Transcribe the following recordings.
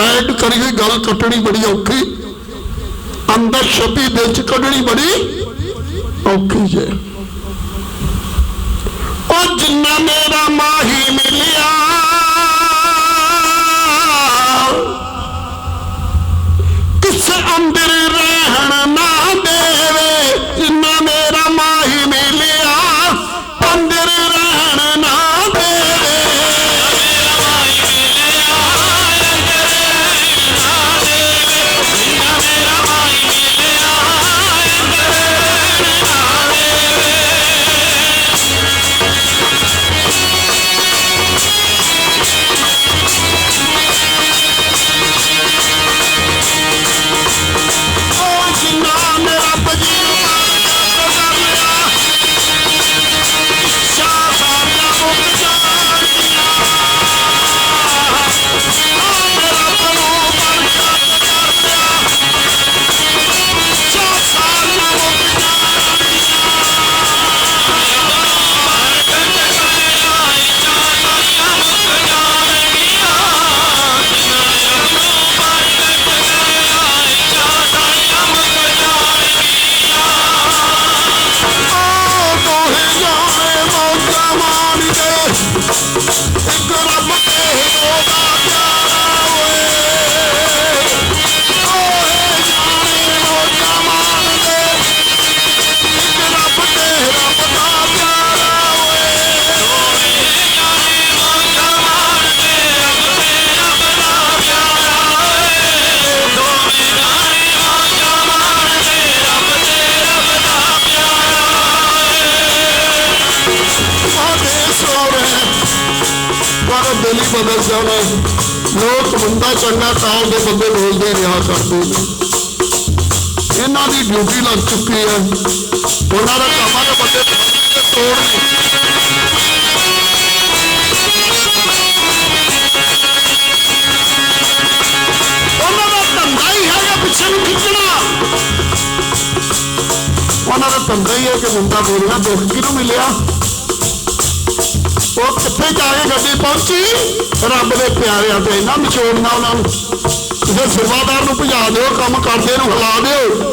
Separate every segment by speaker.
Speaker 1: Add ਕਰੀ ਹੋਈ ਗੱਲ ਕੱਟਣੀ ਬੜੀ ਔਖੀ ਅੰਦਰ ਛਪੀ ਦਿਲ ਚ ਕੱਢਣੀ ਬੜੀ ਔਖੀ ਜੇ ਉਹ ਜਿੰਨਾ ਮੇਰਾ ਮਾਹੀ ਮਿਲਿਆ ਕਿਸ ਅੰਦਰ ਰਹਿਣ ਨਾ ਦੇਵੇ ਪਰ ਦਿਲ ਹੀ ਬਦਲ ਜਾਣਾ ਲੋਕ ਬੰਦਾ ਚੰਗਾ ਟਾਲ ਦੇ ਬੰਦੇ ਬੋਲਦੇ ਰਿਹਾ ਕਰਦੇ ਨੇ ਇਹਨਾਂ ਦੀ ਡਿਊਟੀ ਲੱਗ ਚੁੱਕੀ ਹੈ ਉਹਨਾਂ ਦਾ ਕੰਮ ਆ ਕਿ ਬੰਦੇ ਤੇ ਤੋੜ ਨਹੀਂ ਉਹਨਾਂ ਦਾ ਧੰਦਾ ਹੀ ਹੈਗਾ ਪਿੱਛੇ ਨੂੰ ਖਿੱਚਣਾ ਉਹਨਾਂ ਦਾ ਧੰਦਾ ਹੀ ਹੈ ਕਿ ਮੁੰਡਾ ਬੋਲਣਾ ਦੁੱਖ ਕਿਹਨੂੰ ਮਿਲਿਆ ਉਹ ਕਿੱਥੇ ਜਾ ਕੇ ਗੱਡੀ ਪਹੁੰਚੀ? ਰੱਬ ਦੇ ਪਿਆਰਿਆਂ ਤੇ ਇੰਨਾ ਨਿਚੋੜਨਾ ਉਹਨਾਂ ਨੂੰ। ਜੇ ਸੇਵਾਦਾਰ ਨੂੰ ਭਜਾ ਦਿਓ, ਕੰਮ ਕਰਦੇ ਨੂੰ ਹਿਲਾ ਦਿਓ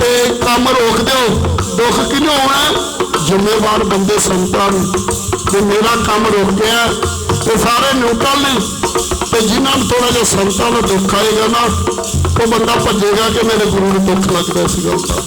Speaker 1: ਤੇ ਕੰਮ ਰੋਕ ਦਿਓ। ਦੁੱਖ ਕਿਹਨੂੰ ਆਉਣਾ ਜ਼ਿੰਮੇਵਾਰ ਬੰਦੇ ਸੰਤਾਂ ਨੂੰ। ਤੇ ਮੇਰਾ ਕੰਮ ਰੁਕਿਆ ਤੇ ਸਾਰੇ ਨਿਊਟਰਲ ਨੇ, ਤੇ ਜਿਨ੍ਹਾਂ ਨੂੰ ਥੋੜਾ ਜਿਹਾ ਸੰਤਾਂ ਨੂੰ ਦੁੱਖ ਆਏਗਾ ਨਾ, ਉਹ ਬੰਦਾ ਭੱਜੇਗਾ ਕਿ ਮੇਰੇ ਗੁਰੂ ਨੂੰ ਦੁੱਖ ਲੱਗਦਾ ਸੀਗਾ ਉਹਦਾ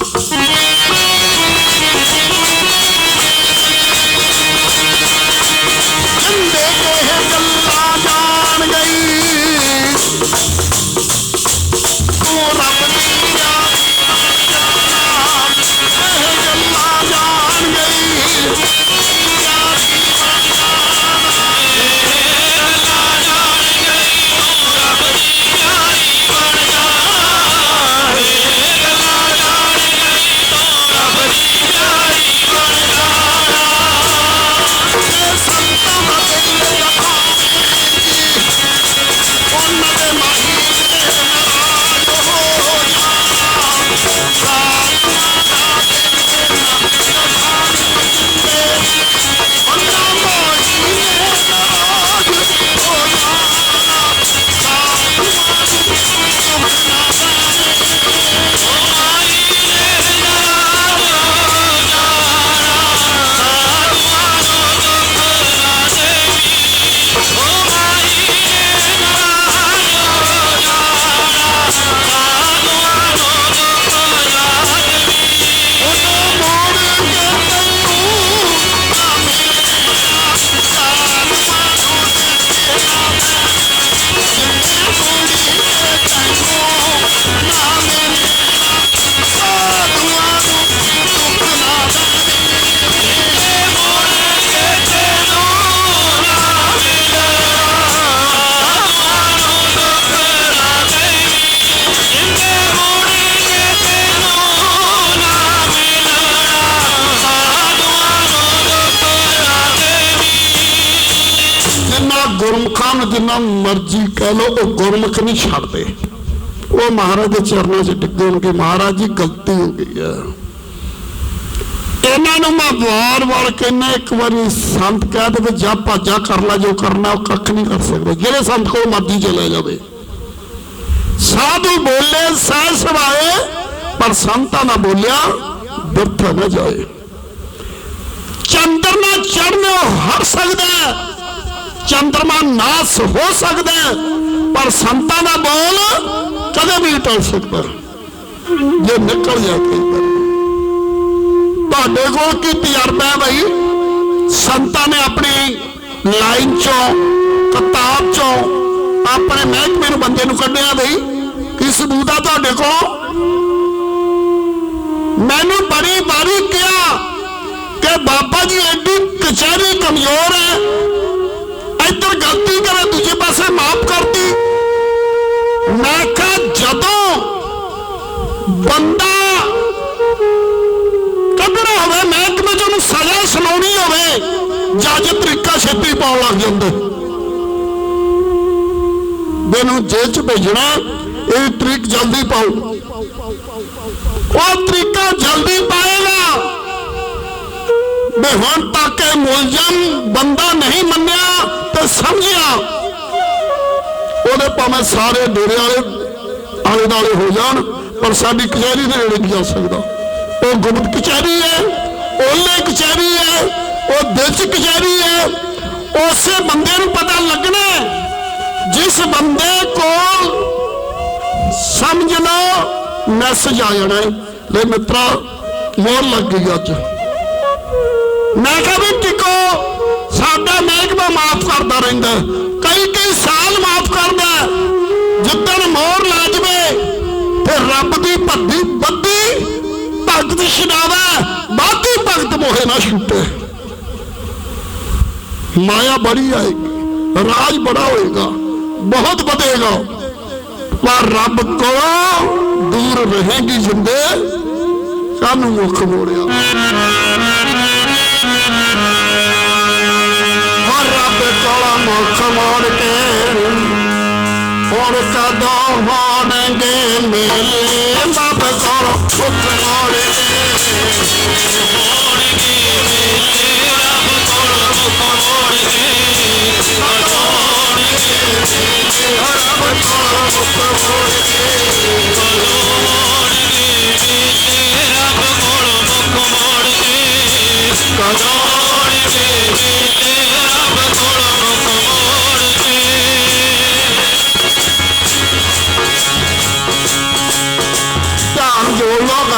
Speaker 1: ਜਿੰਨਾ ਮਰਜ਼ੀ ਕਹਿ ਲੋ ਉਹ ਗੁਰਮੁਖ ਨਹੀਂ ਛੱਡਦੇ। ਉਹ ਮਹਾਰਾਜ ਦੇ ਚਰਨਾਂ 'ਚ ਡਿੱਗਣਗੇ ਮਹਾਰਾਜ ਜੀ, ਗਲਤੀ ਹੋ ਗਈ ਹੈ ਇਹਨਾਂ ਨੂੰ ਮੈਂ ਵਾਰ-ਵਾਰ ਕਹਿੰਦਾ, ਇੱਕ ਵਾਰੀ ਸੰਤ ਕਹਿ ਦੇਵੇ, ਜਾ ਭਾਜਾ ਕਰ ਲੈ, ਜੋ ਕਰਨਾ, ਉਹ ਕੱਖ ਨਹੀਂ ਕਰ ਸਕਦਾ। ਜਿਹੜੇ ਸੰਤ ਕੋਲ ਮਰਜ਼ੀ ਚਲੇ ਜਾਵੇ। ਸਾਧੂ ਬੋਲੇ, ਸਹਿ ਸਵਾਏ ਪਰ ਸੰਤਾਂ ਨਾ ਬੋਲਿਆ, ਬਿਰਥ ਨਾ ਜਾਏ। ਚੰਦਰ ਚੰਦਰਮਾ ਚੜ੍ਹਨੋਂ ਹਰ ਸਕਦਾ ਚੰਦਰਮਾ ਨਾਸ ਹੋ ਸਕਦਾ ਪਰ ਸੰਤਾਂ ਦਾ ਬੋਲ ਕਦੇ ਵੀ ਟਲ ਸਕਦਾ। ਜੇ ਨਿਕਲ ਜਾ ਕਈ ਤੁਹਾਡੇ ਕੋਲ ਕੀ ਤਜਰਬਾ ਹੈ ਭਾਈ ਸੰਤਾਂ ਨੇ ਆਪਣੀ ਲਾਈਨ ਚੋਂ, ਕਿਤਾਬ ਚੋਂ ਆਪਣੇ ਮਹਿਕਮੇ ਨੂੰ ਬੰਦੇ ਨੂੰ ਕੱਢਿਆ ਬਈ। ਕੀ ਸਬੂਤ ਆ ਤੁਹਾਡੇ ਕੋਲ? ਮੈਨੂੰ ਬੜੀ ਵਾਰੀ ਕਿਹਾ ਕਿ ਬਾਬਾ ਜੀ, ਐਡੀ ਕਚਹਿਰੀ ਕਮਜ਼ੋਰ ਹੈ। ਇੱਧਰ ਗਲਤੀ ਕਰੇ, ਦੂਜੇ ਪਾਸੇ ਮਾਫ ਕਰਦੀ ਮੈਂ ਕਿਹਾ, ਜਦੋਂ ਬੰਦਾ ਕੱਢਣਾ ਹੋਵੇ, ਮਹਿਕਮੇ ਚ ਉਹਨੂੰ ਸਜ਼ਾ ਸੁਣਾਉਣੀ ਹੋਵੇ, ਜੱਜ ਤਰੀਕਾ ਛੇਤੀ ਪਾਉਣ ਲੱਗ ਜਾਂਦੇ। ਮੈਨੂੰ ਜੇਲ੍ਹ ਚ ਭੇਜਣਾ, ਇਹ ਤਰੀਕ ਜਲਦੀ ਪਾਓ ਉਹ ਤਰੀਕਾ ਜਲਦੀ ਪਾਏਗਾ। ਮੈਂ ਹੁਣ ਤੱਕ ਇਹ ਮੁਲਜ਼ਮ ਬੰਦਾ ਨਹੀਂ ਮੰਨਿਆ ਤੇ ਸਮਝਿਆ। ਉਹਦੇ ਭਾਵੇਂ ਸਾਰੇ ਡੇਰੇ ਵਾਲੇ ਆਲੇ ਦਾਲੇ ਹੋ ਜਾਣ, ਪਰ ਸਾਡੀ ਕਚਹਿਰੀ ਦੇ ਨੇੜੇ ਨਹੀਂ ਜਾ ਸਕਦਾ। ਉਹ ਗੁਪਤ ਕਚਹਿਰੀ ਹੈ ਉਹਲੇ ਕਚਹਿਰੀ ਹੈ, ਉਹ ਦਿਲ ਚ ਕਚਹਿਰੀ ਹੈ, ਉਸੇ ਬੰਦੇ ਨੂੰ ਪਤਾ ਲੱਗਣਾ ਜਿਸ ਬੰਦੇ ਕੋਲ ਸਮਝ ਲਓ ਮੈਸੇਜ ਆ ਜਾਣਾ ਹੈ। ਲੈ ਮਿੱਤਰਾ ਮੋਹਰ ਲੱਗ ਗਈ ਅੱਜ। ਮੈਂ ਕਿਹਾ ਵੀ ਟਿਕੋ। ਸਾਡਾ ਮਹਿਕਮਾ ਮਾਫ ਕਰਦਾ ਰਹਿੰਦਾ ਕਈ ਕਈ ਸਾਲ ਮਾਫ ਕਰਦਾ ਹੈ। ਜਿੱਦਣ ਮੋਹਰ ਲਾ ਜਵੇ ਤੇ ਰੱਬ ਦੀ ਭੱਦੀ ਬੱਦੀ ਭਗਤ ਛਡਾਵੇ ਬਾਕੀ ਭਗਤ ਮੋਹੇ ਨਾ ਛੁੱਟੇ ਮਾਇਆ ਬੜੀ ਆਏਗੀ ਰਾਜ ਬੜਾ ਹੋਏਗਾ, ਬਹੁਤ ਵਧੇਗਾ। ਪਰ ਰੱਬ ਕੋਲੋਂ ਦੂਰ ਰਹੇਗੀ ਜਿੰਦੇ ਸਾਨੂੰ ਮੁੱਖ ਮੋੜਿਆ। ਕੋਲੋਂ ਮੁੱਖ ਮੋੜ ਕੇ ਹੁਣ ਕਦੋਂ ਹੋਣਗੇ ਮੇਲੇ ਰੱਬ ਕੋਲੋਂ ਮੁੱਖ ਮੋੜ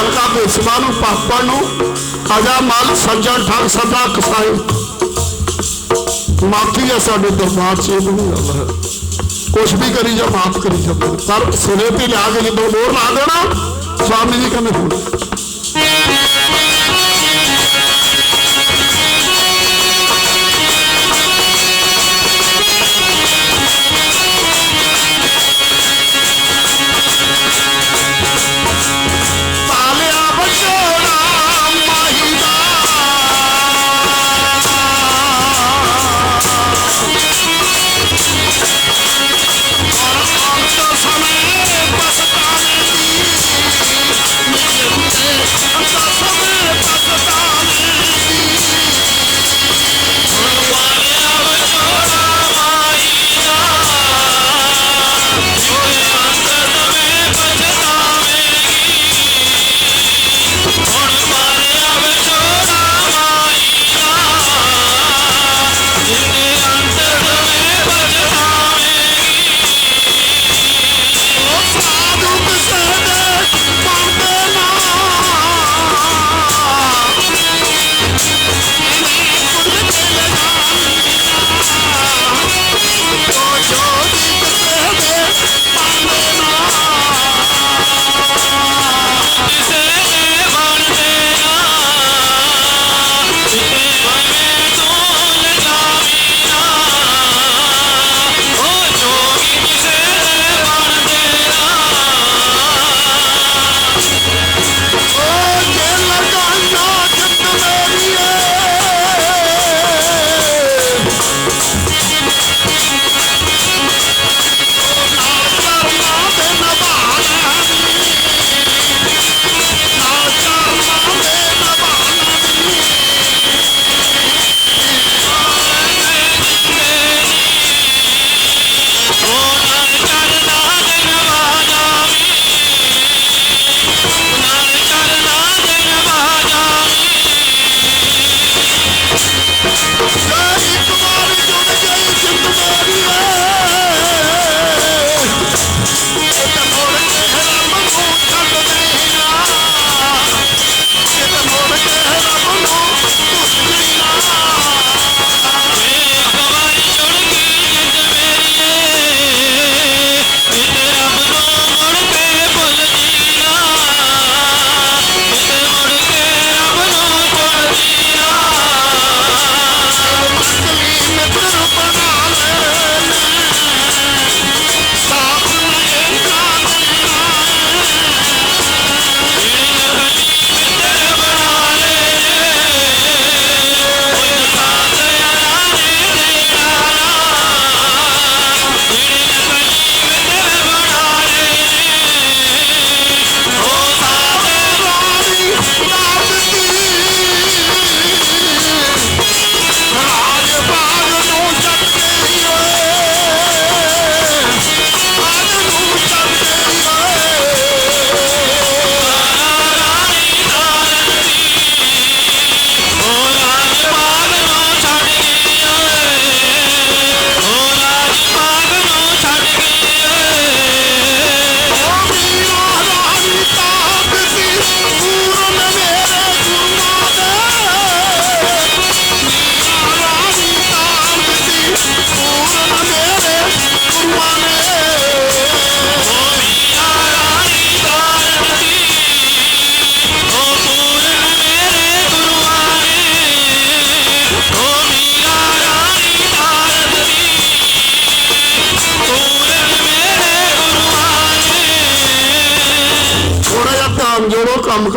Speaker 1: ਜੋੜ ਲੋ ਗੱਲ ਦਾ ਬੇਸਮਾ ਨੂੰ ਪਾਪਾ ਨੂੰ ਅਜਾ ਮਲ ਸਦਾ ਕਸਾਈ ਮਾਫੀ ਹੈ ਸਾਡੇ ਦਰਬਾਰ ਚ ਇਹ ਕੁਛ ਵੀ ਕਰੀ ਜਾ, ਮਾਫ ਕਰੀ ਜਾ। ਪਰ ਸਿਰੇ ਤੇ ਲਿਆ ਕੇ ਜਦੋਂ ਮੋਹਰ ਲਾ ਦੇਣਾ, ਸਵਾਮੀ ਜੀ ਕਹਿੰਦੇ ਹੁਣ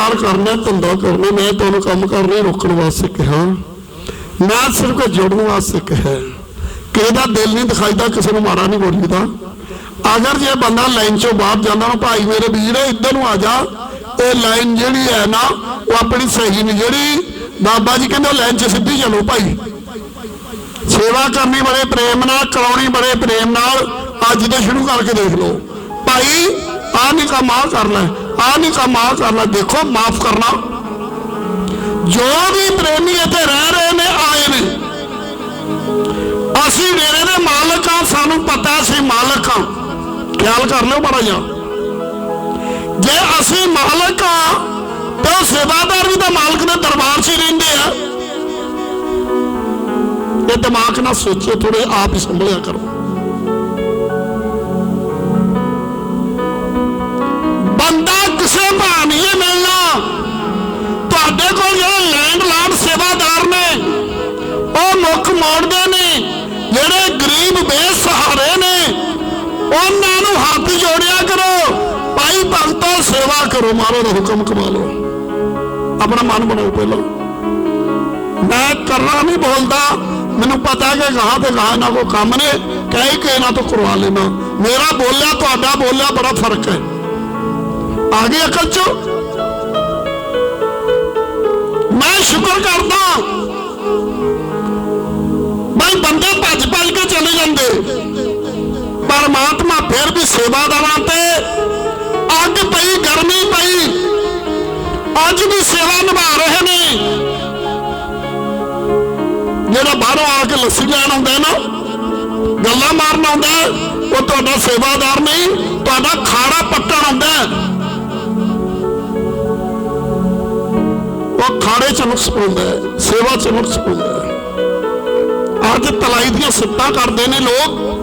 Speaker 1: ਕੰਮਕਾਰ ਕਰਨਾ, ਧੰਦਾ ਕਰਨਾ, ਮੈਂ ਤੁਹਾਨੂੰ ਕੰਮ ਕਰਨੇ ਰੋਕਣ ਵਾਸਤੇ ਕਿਹਾ। ਮੈਂ ਸਿਰਫ ਜੋੜਨ ਵਾਸਤੇ ਕਿਹਾ। ਕਿਸੇ ਦਿਲ ਨਹੀਂ ਦਿਖਾਈਦਾ, ਕਿਸੇ ਨੂੰ ਮਾੜਾ ਨਹੀਂ ਬੋਲੀਦਾ। ਅਗਰ ਜੇ ਬੰਦਾ ਲਾਈਨ ਚੋਂ ਬਾਹਰ ਜਾਂਦਾ ਨਾ, ਭਾਈ ਮੇਰੇ ਵੀਰ, ਇੱਧਰ ਨੂੰ ਆ ਜਾ। ਇਹ ਲਾਈਨ ਜਿਹੜੀ ਹੈ ਨਾ, ਉਹ ਆਪਣੀ ਸਹੀ ਨਹੀਂ। ਜਿਹੜੀ ਬਾਬਾ ਜੀ ਕਹਿੰਦੇ ਲਾਈਨ 'ਚ ਸਿੱਧੀ ਚਲੋ ਭਾਈ। ਸੇਵਾ ਕਰਨੀ ਬੜੇ ਪ੍ਰੇਮ ਨਾਲ, ਕਰਾਉਣੀ ਬੜੇ ਪ੍ਰੇਮ ਨਾਲ, ਅੱਜ ਤੋਂ ਸ਼ੁਰੂ ਕਰਕੇ ਦੇਖ ਲਓ। ਭਾਈ ਆ ਨਹੀਂ ਕੰਮ ਆ ਕਰਨਾ ਆ ਨਹੀਂ ਕੰਮ ਆ ਕਰਨਾ। ਦੇਖੋ, ਮਾਫ ਕਰਨਾ। ਜੋ ਵੀ ਪ੍ਰੇਮੀ ਇੱਥੇ ਰਹਿ ਰਹੇ ਨੇ, ਆਏ ਨੇ। ਅਸੀਂ ਡੇਰੇ ਦੇ ਮਾਲਕ ਆ ਸਾਨੂੰ ਪਤਾ ਅਸੀਂ ਮਾਲਕ ਆ ਖਿਆਲ ਕਰ ਲਿਓ ਬੜਾ ਜਾ ਜੇ ਅਸੀਂ ਮਾਲਕ ਆ ਤਾਂ ਉਹ ਸੇਵਾਦਾਰ ਵੀ ਤਾਂ ਮਾਲਕ ਦੇ ਦਰਬਾਰ 'ਚ ਰਹਿੰਦੇ ਆ। ਇਹ ਦਿਮਾਗ ਨਾਲ ਸੋਚੋ ਥੋੜੇ ਆਪ ਹੀ ਸੰਭਲਿਆ ਕਰੋ। ਸੇਵਾ ਮਾਰੋ ਦਾ ਹੁਕਮ ਕਮਾ ਲਓ। ਆਪਣਾ ਮਨ ਬਣਾਓ ਪਹਿਲਾਂ। ਮੈਂ ਕਰਨਾ ਨਹੀਂ ਬੋਲਦਾ। ਮੈਨੂੰ ਪਤਾ ਕਿ ਗਾਹ ਤੇ ਗਾਹ ਨਾ ਕੋ ਕੰਮ ਨੇ। ਕਹਿ ਕੇ ਇਹਨਾਂ ਤੋਂ ਕਰਵਾ ਲੈਣਾ ਮੇਰਾ ਬੋਲਿਆ, ਤੁਹਾਡਾ ਬੋਲਿਆ, ਬੜਾ ਫ਼ਰਕ ਹੈ। ਆ ਗਈ ਅਕਲ ਚ। ਮੈਂ ਸ਼ੁਕਰ ਕਰਦਾ। ਬਈ ਬੰਦੇ ਭੱਜ ਭੱਜ ਕੇ ਚਲੇ ਜਾਂਦੇ। ਪਰਮਾਤਮਾ ਫਿਰ ਵੀ ਸੇਵਾਦਾਰਾਂ ਤੇ ਪਈ ਗਰਮੀ ਪਈ। ਅੱਜ ਵੀ ਸੇਵਾ ਨਿਭਾ ਰਹੇ ਨੇ। ਜਿਹੜਾ ਬਾਹਰੋਂ ਆ ਕੇ ਲੱਸੀ ਲੈਣ ਆਉਂਦਾ ਨਾ ਗੱਲਾਂ ਮਾਰਨ ਆਉਂਦਾ ਉਹ ਤੁਹਾਡਾ ਸੇਵਾਦਾਰ ਨਹੀਂ ਤੁਹਾਡਾ ਖਾੜਾ ਪੱਟਣ ਆਉਂਦਾ ਉਹ ਖਾੜੇ ਚ ਨੁਕਸ ਪਾਉਂਦਾ ਹੈ, ਸੇਵਾ ਚ ਨੁਕਸ ਪਾਉਂਦਾ ਅੱਜ ਤਲਾਈ ਦੀਆਂ ਸਿੱਟਾਂ ਕਰਦੇ ਨੇ ਲੋਕ।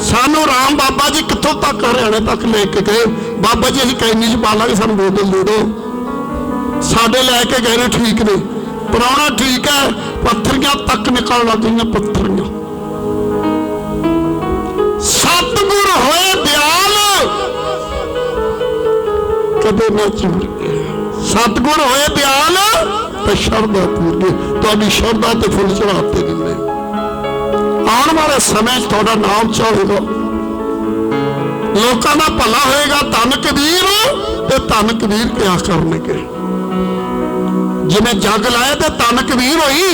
Speaker 1: ਸਾਨੂੰ ਰਾਮ ਬਾਬਾ ਜੀ ਕਿੱਥੋਂ ਤੱਕ, ਹਰਿਆਣੇ ਤੱਕ ਲੈ ਕੇ ਗਏ? ਬਾਬਾ ਜੀ, ਅਸੀਂ ਕੈਨੀ ਚ ਪਾ ਲਾਂਗੇ, ਸਾਨੂੰ ਬੋਤਲ ਦੇ ਦਿਓ। ਸਾਡੇ ਲੈ ਕੇ ਗਏ ਨੇ, ਠੀਕ ਨੇ। ਪੁਰਾਣਾ ਠੀਕ ਹੈ, ਪੱਥਰੀਆਂ ਤੱਕ ਨਿਕਲਣ ਲੱਗ ਗਈਆਂ ਪੱਥਰੀਆਂ। ਸਤਿਗੁਰ ਹੋਏ ਦਿਆਲ। ਕਦੇ ਨਾ ਚੁੱਕੇ ਸਤਿਗੁਰ ਹੋਏ ਦਿਆਲ, ਤੇ ਸ਼ਰਧਾ ਪੂਰੀ ਤੁਹਾਡੀ ਸ਼ਰਧਾ ਤੇ ਫੁੱਲ ਚੜਾਤੇ ਨੇ। ਆਉਣ ਵਾਲੇ ਸਮੇਂ 'ਚ ਤੁਹਾਡਾ ਨਾਮ ਚਾਹੇਗਾ ਲੋਕਾਂ ਦਾ ਭਲਾ ਹੋਏਗਾ ਧੰਨ ਕਬੀਰ ਤੇ ਧੰਨ ਕਬੀਰ ਕਿਆ ਕਰਨਗੇ। ਜਿਵੇਂ ਜੱਗ ਲਾਇਆ ਤੇ ਧੰਨ ਕਬੀਰ ਹੋਈ।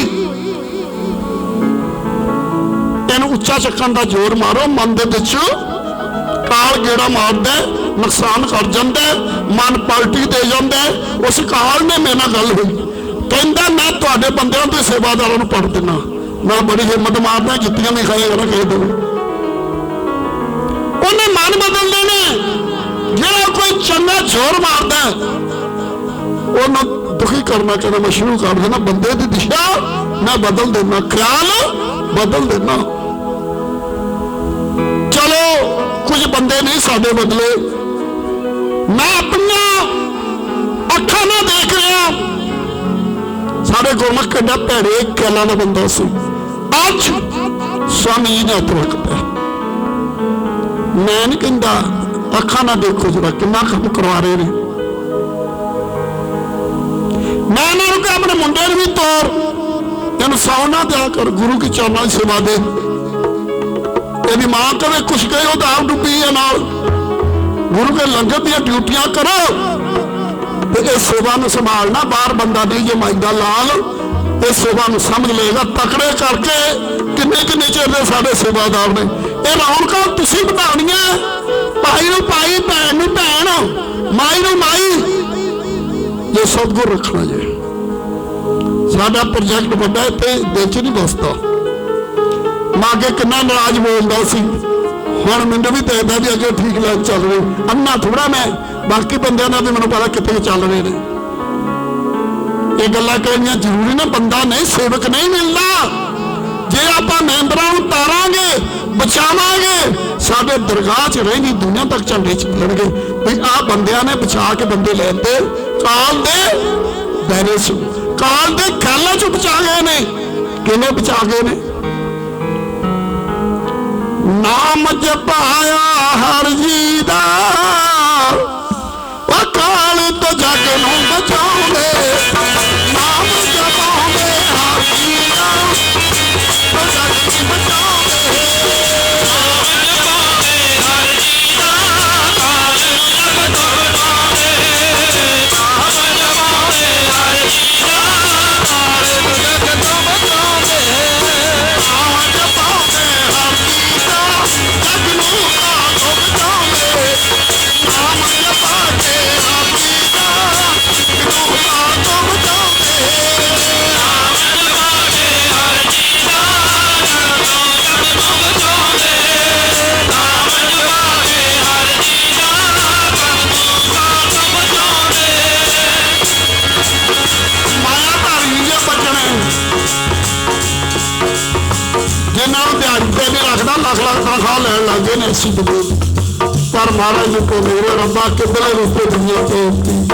Speaker 1: ਇਹਨੂੰ ਉੱਚਾ ਚੱਕਣ ਦਾ ਜ਼ੋਰ ਮਾਰੋ, ਮਨ ਦੇ ਵਿੱਚ ਕਾਲ ਗੇੜਾ ਮਾਰਦਾ ਨੁਕਸਾਨ ਕਰ ਜਾਂਦਾ ਮਨ ਪਲਟੀ ਦੇ ਜਾਂਦਾ ਉਸ ਕਾਲ ਨੇ ਮੇਰੇ ਨਾਲ ਗੱਲ ਹੋਈ। ਕਹਿੰਦਾ, ਮੈਂ ਤੁਹਾਡੇ ਬੰਦਿਆਂ ਦੇ ਸੇਵਾਦਾਰਾਂ ਨੂੰ ਪੜ ਦਿੰਨਾ ਮੈਂ ਬੜੀ ਹਿੰਮਤ ਮਾਰਦਾ, ਜੁੱਤੀਆਂ ਨਹੀਂ ਖਾਏਗਾ ਨਾ ਕਿਸੇ ਤੋਂ। ਉਹਨੇ ਮਨ ਬਦਲਦੇ ਨੇ ਜਿਹੜਾ ਕੋਈ ਚੰਗਾ ਜ਼ੋਰ ਮਾਰਦਾ, ਉਹਨੂੰ ਦੁਖੀ ਕਰਨਾ ਚਾਹੁੰਦਾ ਮੈਂ ਸ਼ੁਰੂ ਕਰ ਦੇਣਾ, ਬੰਦੇ ਦੀ ਦਿਸ਼ਾ ਮੈਂ ਬਦਲ ਦੇਣਾ ਖਿਆਲ ਬਦਲ ਦੇਣਾ। ਚਲੋ, ਕੁਝ ਬੰਦੇ ਨੇ ਸਾਡੇ ਬਦਲੇ। ਮੈਂ ਆਪਣੀਆਂ ਅੱਖਾਂ ਨਾਲ ਦੇਖ ਰਿਹਾ। ਸਾਡੇ ਗੁਰਮੁਖ ਕਿੰਨਾ ਭੈੜੇ ਕਲਾ ਦਾ ਬੰਦਾ ਸੀ। ਅੱਜ ਸਵਾਮੀ ਜੀ ਨੇ ਹੱਥ ਰੱਖਤਾ ਮੈਂ ਨਹੀਂ ਕਹਿੰਦਾ, ਅੱਖਾਂ ਨਾਲ ਦੇਖੋ ਜਰਾ ਕਿੰਨਾ ਕੰਮ ਕਰਵਾ ਰਹੇ ਨੇ। ਮੈਂ ਇਹਨਾਂ ਨੂੰ ਆਪਣੇ ਮੁੰਡੇ ਨੂੰ ਵੀ ਤੋਰ। ਇਹਨੂੰ ਸੌ ਨਾ ਦਿਆ ਕਰ, ਗੁਰੂ ਕੀ ਚਰਨਾਂ ਦੀ ਸੇਵਾ ਦੇ। ਇਹਦੀ ਮਾਂ ਕਵੇ, ਕੁਛ ਕਹੇ, ਉਹ ਤਾਂ ਆਪ ਡੁੱਬੀ ਹੈ ਨਾਲ। ਗੁਰੂ ਕੇ ਲੰਗਰ ਦੀਆਂ ਡਿਊਟੀਆਂ ਕਰੋ। ਤੇ ਇਹ ਸੇਵਾ ਨੂੰ ਸੰਭਾਲਣਾ, ਬਾਹਰ ਬੰਦਾ ਨਹੀਂ, ਜੇ ਮਾਈਦਾ ਲਾਲ। ਇਹ ਸੇਵਾ ਨੂੰ ਸਮਝ ਲਏਗਾ ਤਕੜੇ ਕਰਕੇ ਕਿੰਨੇ ਕਿੰਨੇ ਚਿਰ ਦੇ ਸਾਡੇ ਸੇਵਾਦਾਰ ਨੇ। ਇਹ ਰੌਣਕਾਂ ਤੁਸੀਂ ਵਧਾਉਣੀਆਂ ਭਾਈ ਨੂੰ ਭਾਈ, ਭੈਣ ਨੂੰ ਭੈਣ, ਮਾਈ ਨੂੰ ਮਾਈ। ਇਹ ਸਤਿਗੁਰ ਰੱਖਣਾ ਜੇ। ਸਾਡਾ ਪ੍ਰੋਜੈਕਟ ਵੱਡਾ ਹੈ, ਤੇ ਵਿੱਚ ਨਹੀਂ ਬਸਦਾ ਮੈਂ ਅੱਗੇ ਕਿੰਨਾ ਨਾਰਾਜ਼ ਬੋਲਦਾ ਸੀ। ਹੁਣ ਮੈਨੂੰ ਵੀ ਦੇਖਦਾ ਵੀ ਅੱਗੇ ਠੀਕ ਲੱਗ ਚੱਲ ਰਹੀ। ਅੰਨਾ ਥੋੜਾ ਮੈਂ, ਬਾਕੀ ਬੰਦਿਆਂ ਦਾ ਵੀ ਮੈਨੂੰ ਪਤਾ ਕਿੱਥੇ ਚੱਲ ਰਹੇ ਨੇ। ਇਹ ਗੱਲਾਂ ਕਹਿਣੀਆਂ ਜ਼ਰੂਰੀ ਨਾ, ਬੰਦਾ ਨਹੀਂ, ਸੇਵਕ ਨਹੀਂ ਮਿਲਦਾ। ਜੇ ਆਪਾਂ ਮੈਂਬਰਾਂ ਨੂੰ ਤਾਰਾਂਗੇ, ਬਚਾਵਾਂਗੇ, ਸਾਡੇ ਦਰਗਾਹ 'ਚ ਰਹਿੰਦੀ ਦੁਨੀਆ ਤੱਕ ਝੰਡੇ ਚੱਲਣਗੇ ਵੀ ਆਹ ਬੰਦਿਆਂ ਨੇ ਬਚਾ ਕੇ ਬੰਦੇ ਲੈਂਦੇ ਕਾਲ ਦੇ ਬੈਰੇ ਕਾਲ ਦੇ ਖਿਆਲਾਂ 'ਚ ਬਚਾ ਗਏ ਨੇ। ਕਿਵੇਂ ਬਚਾ ਗਏ ਨੇ? ਨਾਮ ਜਪਾਇਆ ਹਰ ਜੀ ਦਾ। ਉਹ ਕਾਲ ਤੋਂ ਜਗ ਨੂੰ ਸੀ ਪਰ ਮਹਾਰਾਜ ਨੇ ਕੋ ਮੇਰੇ ਰੱਬਾ ਕਿਬਲੇ ਰੂਪੇ ਦੁਨੀਆ ਤੋਂ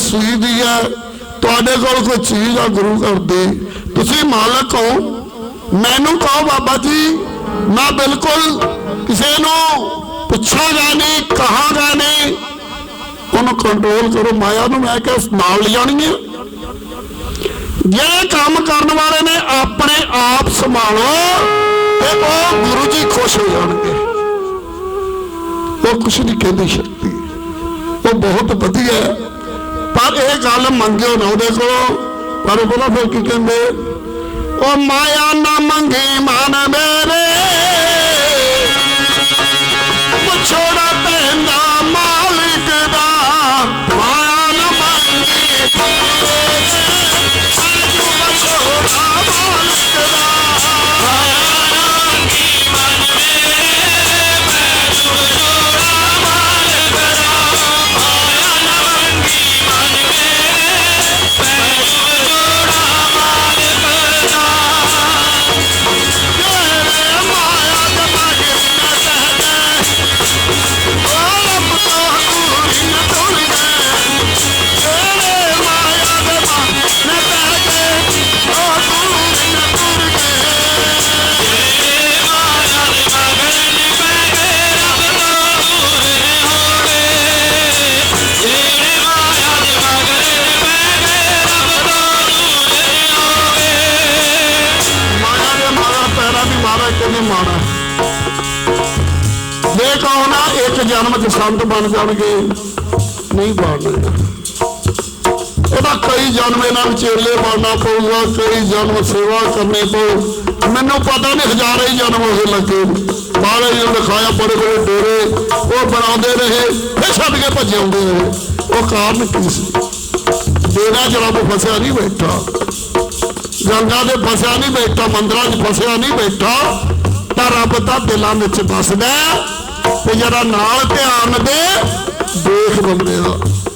Speaker 1: ਸੂਈ ਦੀ ਹੈ ਤੁਹਾਡੇ ਕੋਲ ਕੋਈ ਚੀਜ਼ ਆ ਗੁਰੂ ਘਰ ਦੀ। ਤੁਸੀਂ ਮਾਲਕ ਹੋ। ਮੈਨੂੰ ਕਹੋ ਬਾਬਾ ਜੀ, ਮੈਂ ਬਿਲਕੁਲ ਕਿਸੇ ਨੂੰ ਪੁੱਛਾਂਗਾ ਨਹੀਂ ਕਹਾਂਗਾ ਨਹੀਂ। ਉਹਨੂੰ ਕੰਟਰੋਲ ਕਰੋ। ਮਾਇਆ ਨੂੰ ਮੈਂ ਕਿਹਾ, ਨਾਲ ਲਿਜਾਣੀ ਹੈ ਜਿਹੜੇ ਕੰਮ ਕਰਨ ਵਾਲੇ ਨੇ, ਆਪਣੇ ਆਪ ਸੰਭਾਲੋ ਤੇ ਉਹ ਗੁਰੂ ਜੀ ਖੁਸ਼ ਹੋ ਜਾਣਗੇ। ਉਹ ਕੁਛ ਨਹੀਂ ਕਹਿੰਦੀ ਸ਼ਕਤੀ। ਉਹ ਬਹੁਤ ਵਧੀਆ ਹੈ। ਪਰ ਇਹ ਗੱਲ ਮੰਗਿਓ ਨਾ ਉਹਦੇ ਕੋਲੋਂ। ਪਰ ਉਹ ਬੋਲਾ ਫਿਰ ਕੀ ਕਹਿੰਦੇ? ਉਹ ਮਾਇਆ ਨਾ ਮੰਗੀ ਮਨ ਮੇਰੇ। ਜਨਮ ਬਣ ਜਾਣਗੇ। ਨਹੀਂ ਬਣਦੇ। ਇਹਦਾ ਕਈ ਜਨਮ ਇਹਨਾਂ ਨੂੰ ਚੇਲੇ ਬਣਨਾ ਪਊਗਾ, ਕਈ ਜਨਮ ਸੇਵਾ ਕਰਨੀ ਪਊ। ਮੈਨੂੰ ਪਤਾ ਨਹੀਂ ਹਜ਼ਾਰਾਂ ਹੀ ਜਨਮ ਹੋ ਲੱਗੇ। ਬਾਹਲੇ ਜੀ ਲਿਖਾਇਆ ਬੜੇ ਬੜੇ ਡੇਰੇ, ਉਹ ਬਣਾਉਂਦੇ ਰਹੇ, ਫਿਰ ਛੱਡ ਕੇ ਭੱਜ ਆਉਂਦੇ ਰਹੇ। ਉਹ ਕਾਰਨ ਕੀ ਸੀ? ਡੇਰਾ ਚ ਰੱਬ ਫਸਿਆ ਨਹੀਂ, ਬੈਠਾ। ਗੰਗਾ ਦੇ ਫਸਿਆ ਨਹੀਂ, ਬੈਠਾ, ਮੰਦਰਾਂ 'ਚ ਫਸਿਆ ਨਹੀਂ, ਬੈਠਾ। ਤਾਂ ਰੱਬ ਤਾਂ ਦਿਲਾਂ ਵਿੱਚ ਵਸਦਾ ਤੇ ਜਰਾ ਨਾਲ ਧਿਆਨ ਦੇ ਦੇਖ ਬੰਦੇ ਦਾ।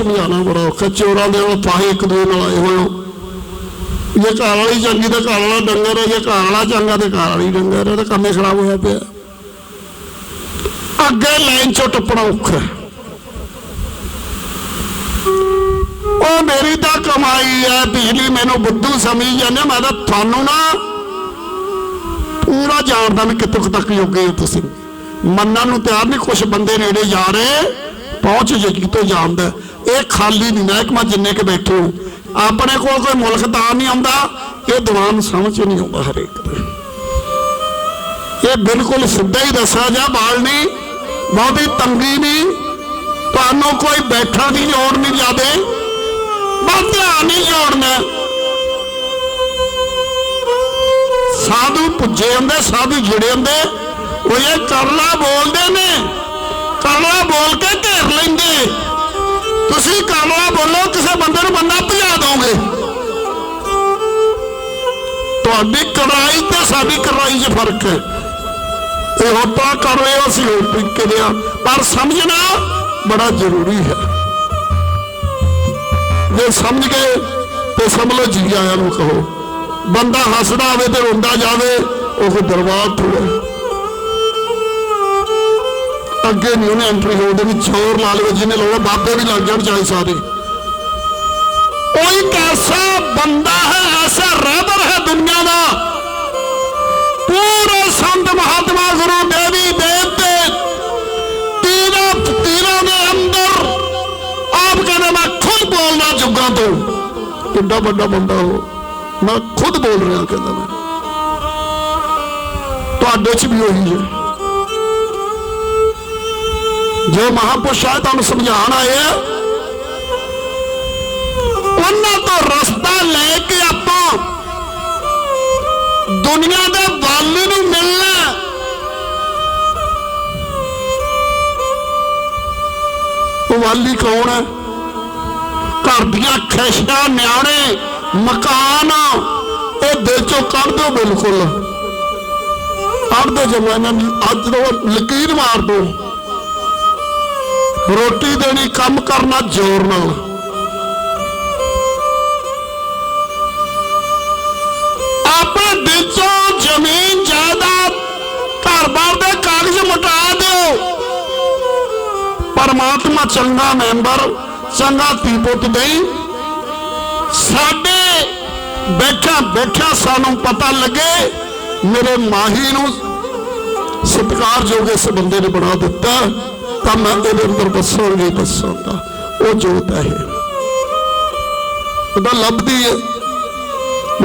Speaker 1: ਮਨ ਸਮਝਾਉਣਾ ਬੜਾ ਔਖਾ, ਚੋਰਾਂ ਦੇ ਉਹ ਫਾਹੇ ਇੱਕ ਦੂਜੇ ਨਾਲ ਆਏ ਹੋਏ ਜੇ ਘਰ ਵਾਲੀ ਚੰਗੀ ਤੇ ਘਰ ਵਾਲਾ ਡੰਗਰ ਹੈ, ਜੇ ਘਰ ਵਾਲਾ ਚੰਗਾ ਤੇ ਘਰ ਵਾਲੀ ਡੰਗਰ ਹੈ ਤਾਂ ਕੰਮ ਖਰਾਬ ਹੋਇਆ ਪਿਆ। ਅੱਗੇ ਲਾਈਨ ਚੋਂ ਟੱਪਣਾ ਔਖਾ ਉਹ ਮੇਰੀ ਤਾਂ ਕਮਾਈ ਹੈ, ਬਿਜਲੀ ਮੈਨੂੰ ਬੁੱਧੂ ਸਮਝੀ ਜਾਂਦੇ ਮੈਂ ਤਾਂ ਤੁਹਾਨੂੰ ਨਾ ਪੂਰਾ ਜਾਣਦਾ ਮੈਂ ਕਿੱਥੋਂ ਤੱਕ ਜੋਗੇ ਹੋ ਤੁਸੀਂ। ਮੰਨਣ ਨੂੰ ਤਿਆਰ ਨਹੀਂ ਕੁਝ ਬੰਦੇ ਨੇੜੇ ਜਾ ਰਹੇ, ਪਹੁੰਚ ਜੇ ਕਿਤੋਂ ਜਾਣਦਾ ਇਹ ਖਾਲੀ ਨਹੀਂ, ਮਹਿਕਮਾ ਜਿੰਨੇ ਕੇ ਬੈਠੇ ਹੋ, ਆਪਣੇ ਕੋਲ ਕੋਈ ਮੁਲਕ ਤਾਂ ਨਹੀਂ ਆਉਂਦਾ, ਇਹ ਦੀਵਾਨ ਸਮਝ ਨਹੀਂ ਆਉਂਦਾ ਹਰੇਕ ਦੇ। ਇਹ ਬਿਲਕੁਲ ਸਿੱਧਾ ਹੀ ਦੱਸਿਆ ਜਾ, ਬਾਲ ਨਹੀਂ, ਬਹੁਤੀ ਤੰਗੀ ਨਹੀਂ, ਤੁਹਾਨੂੰ ਕੋਈ ਬੈਠਣ ਦੀ ਲੋੜ ਨਹੀਂ ਜਾਦੇ ਬਸ ਧਿਆਨ ਨਹੀਂ ਜੋੜਨਾ ਸਾਧੂ ਪੁੱਜੇ ਹੁੰਦੇ, ਸਾਧੂ ਜੁੜੇ ਹੁੰਦੇ, ਉਹ ਇਹ ਕਰਲਾ ਬੋਲਦੇ ਨੇ ਕਰਲਾ ਬੋਲ ਕੇ ਘੇਰ ਲੈਂਦੇ। ਤੁਸੀਂ ਕਰਲਾ ਬੋਲੋ, ਕਿਸੇ ਬੰਦੇ ਨੂੰ ਬੰਦਾ ਭਜਾ ਦੋਗੇ। ਤੁਹਾਡੀ ਕੜਾਈ ਤੇ ਸਾਡੀ ਕੜਾਈ 'ਚ ਫ਼ਰਕ ਹੈ। ਇਹ ਹੋਟਾ ਕਰ ਰਹੇ ਹੋ ਅਸੀਂ ਹੋਰ ਤਰੀਕੇ ਦੇ ਆ ਪਰ ਸਮਝਣਾ ਬੜਾ ਜ਼ਰੂਰੀ ਹੈ। ਜੇ ਸਮਝ ਗਏ ਤੇ ਸਮਝ ਲਓ ਜੀ ਆਇਆਂ ਨੂੰ ਕਹੋ। ਬੰਦਾ ਹੱਸਦਾ ਆਵੇ ਤੇ ਰੋਂਦਾ ਜਾਵੇ, ਉਹ ਦਰਬਾਰ ਥੋੜਾ ਅੱਗੇ ਨਹੀਂ, ਉਹਨੇ ਐਂਟਰੀ ਹੋਣ ਦੇ ਵਿੱਚ ਚੋਰ ਲਾ ਜਿਹਨੇ ਲੋੜਾ ਬਾਬੇ ਵੀ ਲੱਗ ਜਾਣ ਚਾਹੇ ਸਾਰੇ। ਉਹ ਇੱਕ ਬੰਦਾ ਹੈ, ਐਸਾ ਰਹਿਬਰ ਹੈ ਦੁਨੀਆ ਦਾ। ਪੂਰੇ ਸੰਤ ਮਹਾਤਮਾ ਗੁਰੂ ਦੇਵੀ ਦੇਵਤੇ, ਤੀਰਾਂ ਤੀਰਾਂ ਦੇ ਅੰਦਰ, ਆਪ ਕਹਿੰਦੇ, ਮੈਂ ਖੁਦ ਬੋਲਣਾ ਜੁਗਾਂ ਤੋਂ। ਕਿੱਡਾ ਵੱਡਾ ਬੰਦਾ ਉਹ। ਮੈਂ ਖੁਦ ਬੋਲ ਰਿਹਾ, ਕਹਿੰਦਾ ਮੈਂ। ਤੁਹਾਡੇ ਚ ਵੀ ਉਹੀ ਹੈ। ਜੋ ਮਹਾਪੁਰਸ਼ ਆ ਤੁਹਾਨੂੰ ਸਮਝਾਉਣ ਆਏ ਆ ਉਹਨਾਂ ਤੋਂ ਰਸਤਾ ਲੈ ਕੇ ਆਪਾਂ ਦੁਨੀਆ ਦੇ ਵਾਲੀ ਨੂੰ ਮਿਲਣਾ ਉਹ ਵਾਲੀ ਕੌਣ ਹੈ ਘਰ ਦੀਆਂ ਖੈਸ਼ਾਂ ਨਿਆਣੇ ਮਕਾਨ ਉਹ ਦਿਲ ਚੋਂ ਕੱਢ ਦਿਓ ਬਿਲਕੁਲ ਕੱਢ ਦਿਓ ਜਮਾਨਾ ਅੱਜ ਤੋਂ ਲਕੀਰ ਮਾਰ ਦਿਓ ਰੋਟੀ ਦੇਣੀ, ਕੰਮ ਕਰਨਾ, ਜ਼ੋਰ ਨਾਲ। ਆਪਣੇ ਦਿਲ ਚੋਂ ਜ਼ਮੀਨ, ਜਾਇਦਾਦ ਘਰ-ਬਾਰ ਦੇ ਕਾਗਜ਼ ਮਟਾ ਦਿਓ। ਪਰਮਾਤਮਾ ਚੰਗਾ ਮੈਂਬਰ, ਚੰਗਾ ਧੀ ਪੁੱਤ ਦੇਈ ਸਾਡੇ ਬੈਠਾ ਬੈਠਾ ਸਾਨੂੰ ਪਤਾ ਲੱਗੇ, ਮੇਰੇ ਮਾਹੀ ਨੂੰ ਸਤਿਕਾਰਯੋਗ ਇਸ ਬੰਦੇ ਨੇ ਬਣਾ ਦਿੱਤਾ। ਤਾਂ ਇਹਦੇ ਅੰਦਰ ਬਸਾਂਗੇ ਬਸਾਂਗਾ ਉਹ ਜੋਤ ਹੈ ਉਹਦਾ ਲੱਭਦੀ ਹੈ।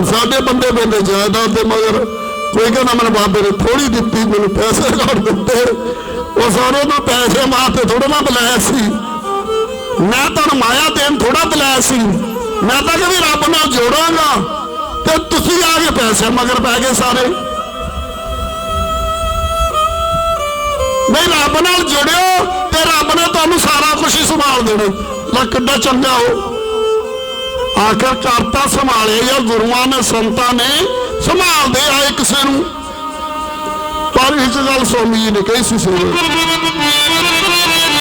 Speaker 1: ਸਾਡੇ ਬੰਦੇ ਬੰਦੇ ਜਾਇਦਾਦ ਦੇ ਮਗਰ ਕੋਈ ਕਹਿੰਦਾ ਮੈਨੂੰ ਬਾਬੇ ਨੇ ਥੋੜੀ ਦਿੱਤੀ, ਮੈਨੂੰ ਪੈਸੇ ਘੱਟ ਦਿੱਤੇ। ਉਹ ਸਾਰੇ ਨੂੰ ਪੈਸੇ ਮਾਤੇ ਥੋੜਾ ਨਾ ਬੁਲਾਇਆ ਸੀ। ਮੈਂ ਤੁਹਾਨੂੰ ਮਾਇਆ ਦੇਣ ਥੋੜਾ ਬੁਲਾਇਆ ਸੀ। ਮੈਂ ਤਾਂ ਕਿ ਵੀ ਰੱਬ ਨਾਲ ਜੋੜਾਂਗਾ। ਤੇ ਤੁਸੀਂ ਆ ਕੇ ਪੈਸੇ ਮਗਰ ਪੈ ਗਏ ਸਾਰੇ। ਨਹੀਂ, ਰੱਬ ਨਾਲ ਜੁੜਿਓ ਤੇ ਰੱਬ ਨੇ ਤੁਹਾਨੂੰ ਸਾਰਾ ਕੁਝ ਹੀ ਸੰਭਾਲ ਦੇਣਾ। ਲੈ ਕਿੱਡਾ ਚੰਗਾ ਹੋ? ਆਖਰ ਕਰਤਾ ਸੰਭਾਲੇ ਜਾਂ ਗੁਰੂਆਂ ਨੇ, ਸੰਤਾਂ ਨੇ ਸੰਭਾਲਦੇ ਆਏ ਕਿਸੇ ਨੂੰ। ਪਰ ਇਸ ਗੱਲ ਸਵਾਮੀ ਜੀ ਨੇ ਕਹੀ ਸੀ ਸੇਵਾ